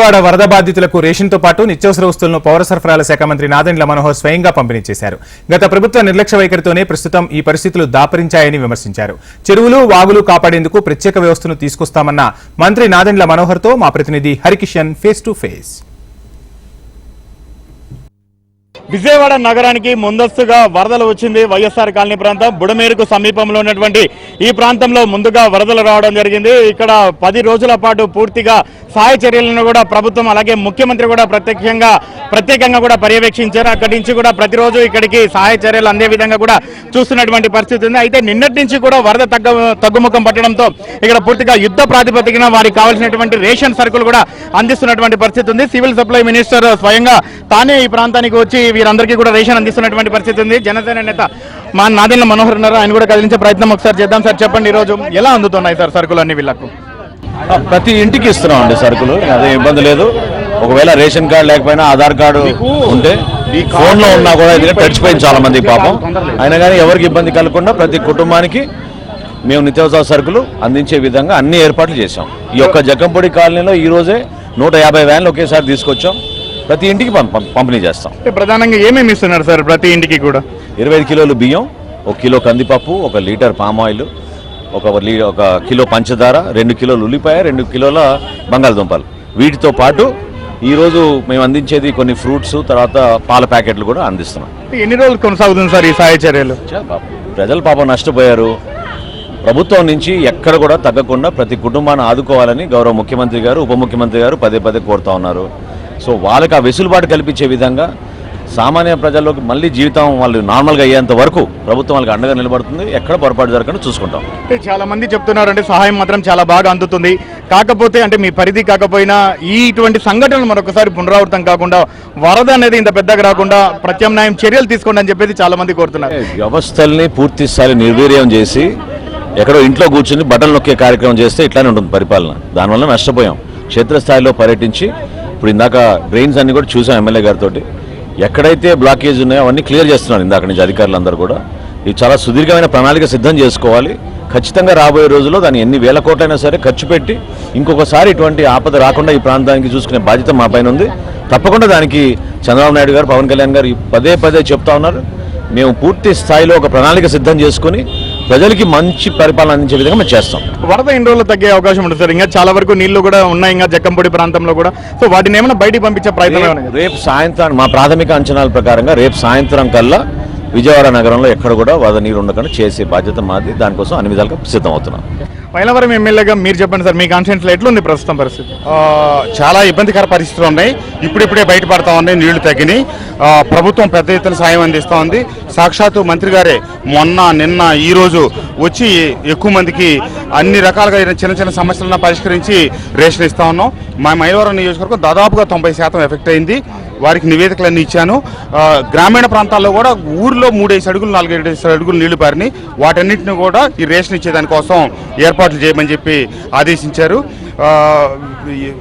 విజయవాడ వరద బాధితులకు రేషన్తో పాటు నిత్యావసర వస్తువులను పౌర సరఫరాల శాఖ మంత్రి నాదెండ్ల మనోహర్ స్వయంగా పంపిణీ చేశారు. గత ప్రభుత్వ నిర్లక్ష్య వైఖరితోనే ప్రస్తుతం ఈ పరిస్థితులు దాపరించాయని విమర్శించారు. చెరువులు వాగులు కాపాడేందుకు ప్రత్యేక వ్యవస్థను తీసుకొస్తామన్న మంత్రి నాదెండ్ల మనోహర్తో మా ప్రతినిధి Harikishan face to face Vijayawada నగరానికి ముందస్తుగా వరదలు వచ్చింది వైఎస్ఆర్ కాలనీ ప్రాంతం. బుడమేరుకు సమీపంలో ఉన్నటువంటి ఈ ప్రాంతంలో ముందుగా వరదలు రావడం జరిగింది. ఇక్కడ పది రోజుల పాటు పూర్తిగా సహాయ చర్యలను కూడా ప్రభుత్వం అలాగే ముఖ్యమంత్రి కూడా ప్రత్యక్షంగా ప్రత్యేకంగా కూడా పర్యవేక్షించారు. అక్కడి నుంచి కూడా ప్రతిరోజు ఇక్కడికి సహాయ చర్యలు అందే విధంగా కూడా చూస్తున్నటువంటి పరిస్థితి ఉంది. అయితే నిన్నటి నుంచి కూడా వరద తగ్గ తగ్గుముఖం పట్టడంతో ఇక్కడ పూర్తిగా యుద్ధ ప్రాతిపదికన వారికి కావాల్సినటువంటి రేషన్ సరుకులు కూడా అందిస్తున్నటువంటి పరిస్థితి ఉంది. సివిల్ సప్లై మినిస్టర్ స్వయంగా తానే ఈ ప్రాంతానికి వచ్చి వీరందరికీ కూడా రేషన్ అందిస్తున్నటువంటి పరిస్థితి ఉంది. జనసేన నేత మా నాదిన మనోహర్ ఉన్నారు. ఆయన కూడా కదిలించే ప్రయత్నం ఒకసారి చేద్దాం సార్. చెప్పండి ఈ రోజు ఎలా అందుతున్నాయి సార్ సరుకులు అన్ని వీళ్ళకు? ప్రతి ఇంటికి ఇస్తున్నాం అండి సరుకులు. అదే ఇబ్బంది లేదు. ఒకవేళ రేషన్ కార్డు లేకపోయినా ఆధార్ కార్డు ఉంటే ఫోన్లో ఉన్నా కూడా ఇది తడిచిపోయింది చాలా మంది పాపం. అయినా కానీ ఎవరికి ఇబ్బంది కలగకుండా ప్రతి కుటుంబానికి మేము నిత్యావసర సరుకులు అందించే విధంగా అన్ని ఏర్పాట్లు చేశాం. ఈ యొక్క జగ్గంపొడి కాలనీలో ఈ రోజే నూట యాభై వ్యాన్లు ఒకేసారి తీసుకొచ్చాం. ప్రతి ఇంటికి పంపిణీ చేస్తాం. అంటే ప్రధానంగా ఏమేమి ఇస్తున్నారు సార్ ప్రతి ఇంటికి కూడా? ఇరవై ఐదు కిలోలు బియ్యం ఒక కిలో కందిపప్పు ఒక లీటర్ పామ్ ఆయిల్ ఒక ఒక కిలో పంచదార రెండు కిలోలు ఉల్లిపాయ రెండు కిలోల బంగాళదుంపలు. వీటితో పాటు ఈరోజు మేము అందించేది కొన్ని ఫ్రూట్స్ తర్వాత పాల ప్యాకెట్లు కూడా అందిస్తున్నాం. ఎన్ని రోజులు కొనసాగుతుంది సార్ ఈ సహాయ చర్యలు? ప్రజలు పాపం నష్టపోయారు. ప్రభుత్వం నుంచి ఎక్కడ కూడా తగ్గకుండా ప్రతి కుటుంబాన్ని ఆదుకోవాలని గౌరవ ముఖ్యమంత్రి గారు ఉప ముఖ్యమంత్రి గారు పదే పదే కోరుతా ఉన్నారు. సో వాళ్ళకి ఆ వెసులుబాటు కల్పించే విధంగా సామాన్య ప్రజల్లోకి మళ్ళీ జీవితం వాళ్ళు నార్మల్గా అయ్యేంత వరకు ప్రభుత్వం వాళ్ళకి అండగా నిలబడుతుంది. ఎక్కడ పొరపాటు జరగకుండా చూసుకుంటాం. అంటే చాలా మంది చెప్తున్నారు అంటే సహాయం మాత్రం చాలా బాగా అందుతుంది. కాకపోతే అంటే మీ పరిధి కాకపోయినా ఈ ఇటువంటి సంఘటనలు మరొకసారి పునరావృతం కాకుండా వరద అనేది ఇంత పెద్దగా రాకుండా ప్రత్యామ్నాయం చర్యలు తీసుకోండి అని చెప్పేసి చాలా మంది కోరుతున్నారు. వ్యవస్థల్ని పూర్తి స్థాయి నిర్వీర్యం చేసి ఎక్కడో ఇంట్లో కూర్చుని బటన్ నొక్కే కార్యక్రమం చేస్తే ఇట్లానే ఉంటుంది పరిపాలన. దానివల్ల నష్టపోయాం. క్షేత్రస్థాయిలో పర్యటించి ఇప్పుడు ఇందాక డ్రైన్స్ అన్ని కూడా చూసాం ఎమ్మెల్యే గారితో ఎక్కడైతే బ్లాకేజ్ ఉన్నాయో అవన్నీ క్లియర్ చేస్తున్నారు ఇందాక నుంచి అధికారులందరూ కూడా. ఇది చాలా సుదీర్ఘమైన ప్రణాళిక సిద్ధం చేసుకోవాలి. ఖచ్చితంగా రాబోయే రోజుల్లో దాన్ని ఎన్ని వేల కోట్లైనా సరే ఖర్చు పెట్టి ఇంకొకసారి ఇటువంటి ఆపద రాకుండా ఈ ప్రాంతానికి చూసుకునే బాధ్యత మా పైన ఉంది. తప్పకుండా దానికి చంద్రబాబు నాయుడు గారు పవన్ కళ్యాణ్ గారు పదే పదే చెప్తా ఉన్నారు. మేము పూర్తి స్థాయిలో ఒక ప్రణాళిక సిద్ధం చేసుకుని ప్రజలకి మంచి పరిపాలన అందించే విధంగా మేము చేస్తాం. వరద ఎన్ని రోజులు తగ్గే అవకాశం ఉంటుంది సార్. ఇంకా చాలా వరకు నీళ్ళు కూడా ఉన్నాయి ఇంకా జక్కంపొడి ప్రాంతంలో కూడా. సో వాటిని ఏమైనా బయటికి పంపించే ప్రయత్నం రేపు- సాయంత్రం మా ప్రాథమిక అంచనాల ప్రకారంగా రేపు సాయంత్రం కల్లా విజయవాడ నగరంలో ఎక్కడ కూడా వరద నీరు ఉండకుండా చేసే బాధ్యత మాది. దానికోసం అన్ని విధాలుగా సిద్ధం పైలవరం మైలవరం ఎమ్మెల్యేగా మీరు చెప్పండి సార్ మీ కాన్ఫిడెన్స్ ఎట్లుంది ప్రస్తుతం పరిస్థితి? చాలా ఇబ్బందికర పరిస్థితులు ఉన్నాయి. ఇప్పుడిప్పుడే బయటపడతా ఉన్నాయి నీళ్ళు తగ్గినాయి ప్రభుత్వం పెద్ద ఎత్తున సాయం అందిస్తూ ఉంది. సాక్షాత్తు మంత్రి గారే మొన్న నిన్న ఈరోజు వచ్చి ఎక్కువ మందికి అన్ని రకాలుగా చిన్న చిన్న సమస్యలను పరిష్కరించి రేషన్ ఇస్తా ఉన్నాం. మా మైలవరం నియోజకవర్గం దాదాపుగా తొంభై శాతం ఎఫెక్ట్ అయింది. వారికి నివేదికలన్నీ ఇచ్చాను. గ్రామీణ ప్రాంతాల్లో కూడా ఊర్లో మూడేసి అడుగులు నాలుగైదు అడుగులు నీళ్ళు పారినాయి వాటన్నిటిని కూడా ఈ రేషన్ ఇచ్చేదానికోసం ఏర్పాట్లు చేయమని చెప్పి ఆదేశించారు.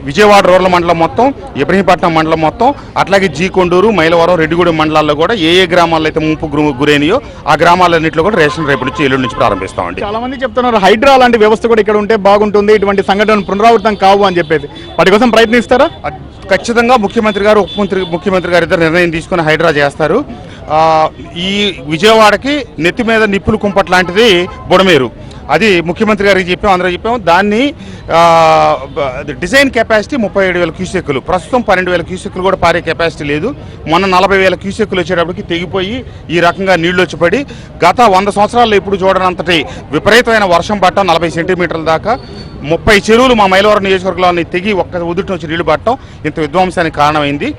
విజయవాడ రూరల్ మండలం మొత్తం ఇబ్రహీంపట్నం మండలం మొత్తం అట్లాగే జీ కొండూరు మైలవరం రెడ్డిగూడెం మండలాల్లో కూడా ఏ ఏ గ్రామాల్లో అయితే ముంపు గురి- గురైనాయో ఆ గ్రామాలన్నింటిలో కూడా రేషన్ రేపు నుంచి ఎల్లుండి నుంచి ప్రారంభిస్తామండి. చాలా మంది చెప్తున్నారు హైడ్రా లాంటి వ్యవస్థ కూడా ఇక్కడ ఉంటే బాగుంటుంది ఇటువంటి సంఘటనలు పునరావృతం కావు అని చెప్పేసి వాటి కోసం ప్రయత్నిస్తారా? ఖచ్చితంగా ముఖ్యమంత్రి గారు ఉపమంత్రి ముఖ్యమంత్రి గారు ఇద్దరు నిర్ణయం తీసుకుని హైడ్రా చేస్తారు. ఈ విజయవాడకి నెత్తి మీద నిప్పులు కుంపట్ లాంటిది బుడమేరు. అది ముఖ్యమంత్రి గారికి చెప్పాం అందరూ చెప్పాం దాన్ని డిజైన్ కెపాసిటీ ముప్పై ఏడు వేల క్యూసెక్కులు. ప్రస్తుతం పన్నెండు వేల క్యూసెక్కులు కూడా పారే కెపాసిటీ లేదు. మొన్న నలభై వేల క్యూసెక్కులు వచ్చేటప్పటికి తెగిపోయి ఈ రకంగా నీళ్ళు వచ్చి పడి గత వంద సంవత్సరాల్లో ఎప్పుడు చూడనంతటి విపరీతమైన వర్షం పట్టడం నలభై సెంటీమీటర్ల దాకా. ముప్పై చెరువులు మా మైలవరం నియోజకవర్గంలో తెగి ఒక్క ఉదుటి నుంచి నీళ్ళు పట్టడం ఇంత విధ్వంసానికి కారణమైంది.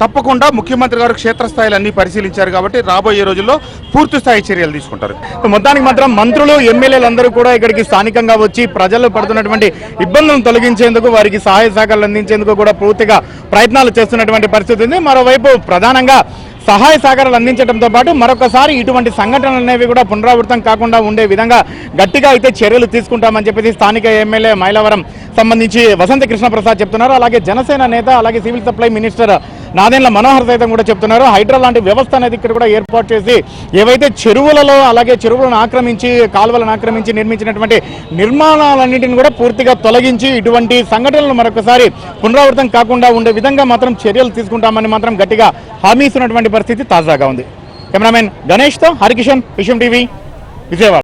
తప్పకుండా ముఖ్యమంత్రి గారు క్షేత్రస్థాయిలో అన్ని పరిశీలించారు కాబట్టి రాబోయే రోజుల్లో పూర్తి స్థాయి చర్యలు తీసుకుంటారు. మొత్తానికి మాత్రం మంత్రులు ఎమ్మెల్యేలు అందరూ కూడా ఇక్కడికి స్థానికంగా వచ్చి ప్రజలు పడుతున్నటువంటి ఇబ్బందులను తొలగించేందుకు వారికి సహాయ సహకారాలు అందించేందుకు కూడా పూర్తిగా ప్రయత్నాలు చేస్తున్నటువంటి పరిస్థితి ఉంది. మరోవైపు ప్రధానంగా సహాయ సహకారాలు అందించడంతో పాటు మరొకసారి ఇటువంటి సంఘటనలు అనేవి కూడా పునరావృతం కాకుండా ఉండే విధంగా గట్టిగా అయితే చర్యలు తీసుకుంటామని చెప్పేసి స్థానిక ఎమ్మెల్యే మైలవరం సంబంధించి వసంత కృష్ణప్రసాద్ చెప్తున్నారు. అలాగే జనసేన నేత అలాగే civil supply minister Nadendla Manohar సైతం కూడా చెప్తున్నారు. హైడ్రా లాంటి వ్యవస్థ అనేది ఇక్కడ కూడా ఏర్పాటు చేసి ఏవైతే చెరువులలో అలాగే చెరువులను ఆక్రమించి కాలువలను ఆక్రమించి నిర్మించినటువంటి నిర్మాణాలన్నింటిని కూడా పూర్తిగా తొలగించి ఇటువంటి సంఘటనలు మరొకసారి పునరావృతం కాకుండా ఉండే విధంగా మాత్రం చర్యలు తీసుకుంటామని మాత్రం గట్టిగా హామీ ఇస్తున్నటువంటి పరిస్థితి తాజాగా ఉంది. కెమెరామెన్ గణేష్తో హరికిషన్ విషయం టీవీ విజయవాడ.